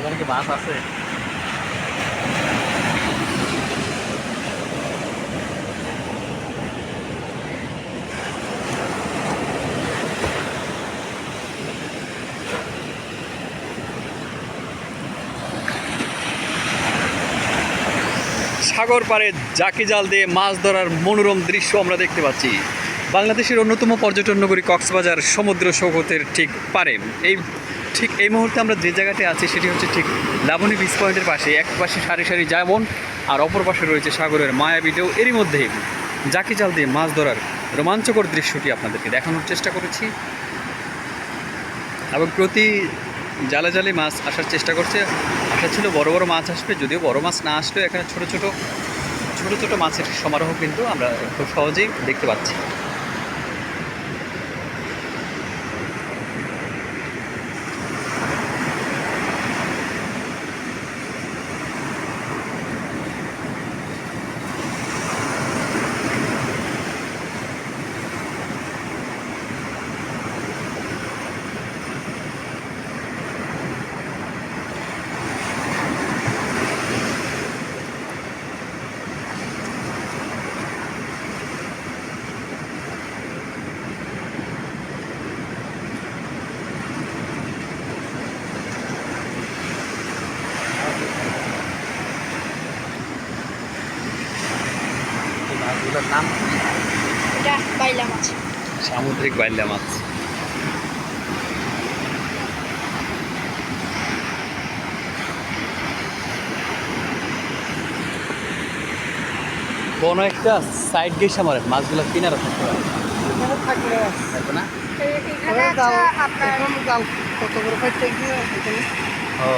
কি মাছ আছে? সাগর পাড়ে জাকি জাল দিয়ে মাছ ধরার মনোরম দৃশ্য আমরা দেখতে পাচ্ছি। বাংলাদেশের অন্যতম পর্যটন নগরী কক্সবাজার সমুদ্র সৈকতের ঠিক পারে। এই ঠিক এই মুহূর্তে আমরা যে জায়গাতে আছি সেটি হচ্ছে ঠিক লাবণী বিচ পয়েন্টের পাশে। এক পাশে সারি সারি জায়বন আর অপর পাশে রয়েছে সাগরের মায়াবী এরই মধ্যে জাকি জাল দিয়ে মাছ ধরার রোমাঞ্চকর দৃশ্যটি আপনাদেরকে দেখানোর চেষ্টা করেছি। এবং প্রতি জালে জালে মাছ আসার চেষ্টা করছে। আশা ছিল বড় বড় মাছ আসবে, যদিও বড় মাছ না আসলেও এখানে ছোট ছোট ছোট ছোট মাছের সমারোহ কিন্তু আমরা খুব সহজেই দেখতে পাচ্ছি। এই নাম? এটা বাইলা মাছ। সামুদ্রিক বাইল্লা মাছ। কোনো একটা সাইড গেছে আমার মাছগুলো কিনারা থাকতে পারে। থাকবে না? আপনার কত এখানে? ও।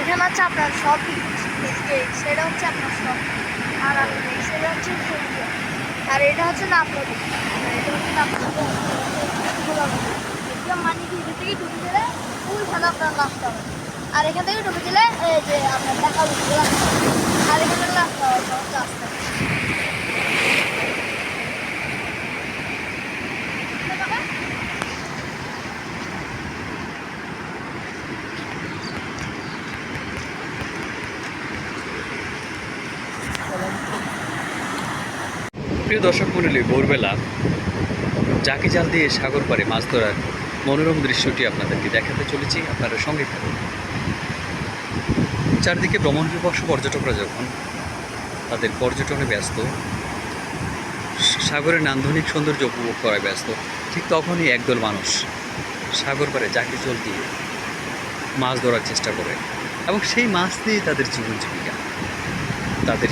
এখানে আপনার সব সেটা হচ্ছে আপনার সব। আর সবজি আর এটা হচ্ছে না এটা হচ্ছে না আপনার একদম মানে কি, এখান থেকে ঢুকে দিলে ওইখানে আপনার লাভটা হবে আর এখান থেকে ঢুকে দিলে এই যে আপনার দেখা উঠবে আর এখানে লাস্ট হবে লাস্ট হবে প্রিয় দর্শক মন্ডলী ভোরবেলা জাকি জাল দিয়ে সাগর পাড়ে মাছ ধরার মনোরম দৃশ্যটি আপনাদেরকে দেখাতে চলেছি। আপনারা সঙ্গে থাকুন। চারদিকে ভ্রমণ বিবশ পর্যটকরা যখন তাদের পর্যটনে ব্যস্ত সাগরের নান্দনিক সৌন্দর্য উপভোগ করায় ব্যস্ত, ঠিক তখনই একদল মানুষ সাগর পাড়ে জাকি জল দিয়ে মাছ ধরার চেষ্টা করে এবং সেই মাছ দিয়েই তাদের জীবন জীবিকা। তাদের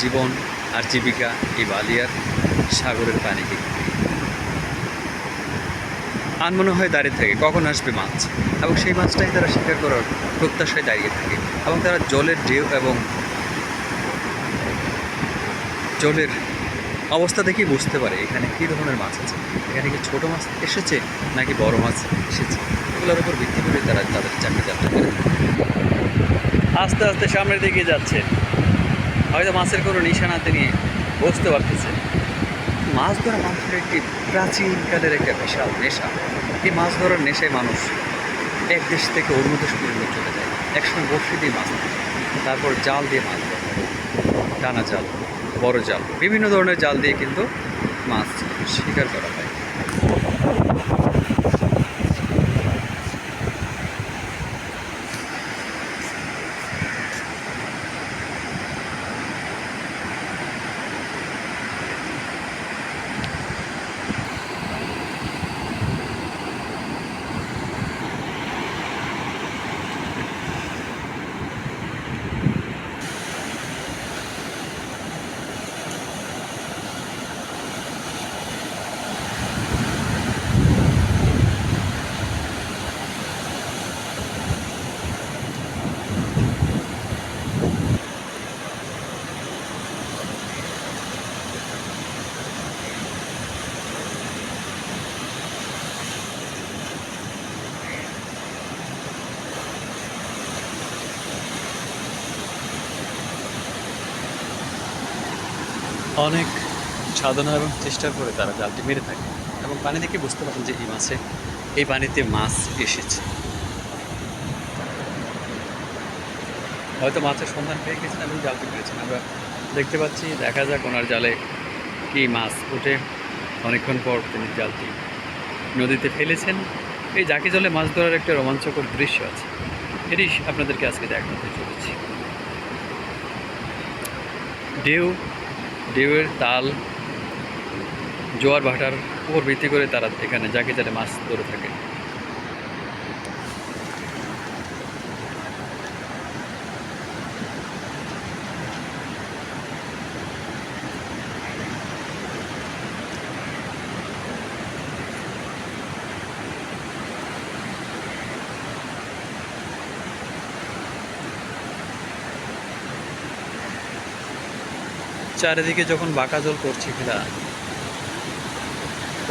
জীবন আর জীবিকা এই বালিয়ার সাগরের পানিকে ঘিরে। আর মনে হয় দাঁড়িয়ে থাকে, কখন আসবে মাছ? এবং সেই মাছটাই তারা শিকার করার প্রত্যাশায় দাঁড়িয়ে থাকে। এবং তারা জলের ঢেউ এবং জলের অবস্থা দেখেই বুঝতে পারে এখানে কী ধরনের মাছ আছে। এখানে কি ছোটো মাছ এসেছে নাকি বড় মাছ এসেছে? এগুলোর উপর ভিত্তি করে তারা তাদের চাকরি যাত্রা করে। আস্তে আস্তে সামনের দিকে যাচ্ছে। হয়তো মাছের কোনো নিশানা তিনি বুঝতে পারতেছে। মাছ ধরা মানুষের একটি প্রাচীনকালের একটা বিশাল নেশা। এই মাছ ধরার নেশায় মানুষ এক দেশ থেকে অন্য দেশ পর্যন্ত চলে যায়। একসময় বর্ষি দিয়ে মাছ তারপর জাল দিয়ে মাছ ধরে। টানা জাল, বড় জাল, বিভিন্ন ধরনের জাল দিয়ে কিন্তু মাছ শিকার করা হয়। অনেক সাধনা এবং চেষ্টার করে তারা জালটি মেরে থাকে এবং পানি দেখে বুঝতে পারেন যে এই মাছে, এই পানিতে মাছ এসেছে। হয়তো মাছের সন্ধান পেয়ে গেছেন এবং জালটি পেয়েছেন আমরা দেখতে পাচ্ছি, দেখা যাক ওনার জালে কি মাছ উঠে অনেকক্ষণ পর তিনি জালটি নদীতে ফেলেছেন। এই জাকি জলে মাছ ধরার একটা রোমাঞ্চকর দৃশ্য আছে। এটি আপনাদেরকে আজকে দেখাতে চলেছি। ঢেউ ঢেউয়ের তাল জোয়ার ভাটার উপর ভিত্তি করে তারা এখানে জাকি জালে মাছ ধরে থাকে। চারিদিকে যখন বাঁকা জল করছে খেলা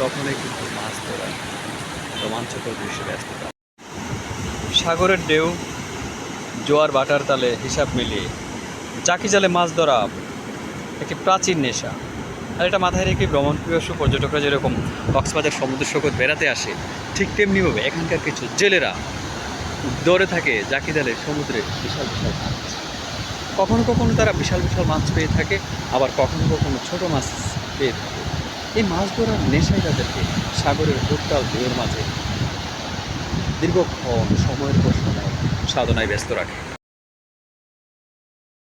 তখনই কিন্তু মাছ ধরা, রোমাঞ্চকর দৃশ্য ব্যস্ততা সাগরের ঢেউ, জোয়ার বাটার তালে হিসাব মিলিয়ে চাকি জালে মাছ ধরা একটি প্রাচীন নেশা। আর এটা মাথায় রেখে ভ্রমণ প্রিয়সু পর্যটকরা যেরকম কক্সবাজার সমুদ্র সৈকত বেড়াতে আসে, ঠিক তেমনিভাবে এখানকার কিছু জেলেরা দৌড়ে থাকে জাকি জালে সমুদ্রে বিশাল বিশাল কখনো কখনো তারা বিশাল বিশাল মাছ পেয়ে থাকে, আবার কখনো কখনো ছোট মাছ পেয়ে থাকে। এই মাছ ধরার নেশায় তাদেরকে সাগরের উত্তাল ঢেউয়ের মাঝে দীর্ঘক্ষণ সময়ের পর সময় সাধনায় ব্যস্ত রাখে।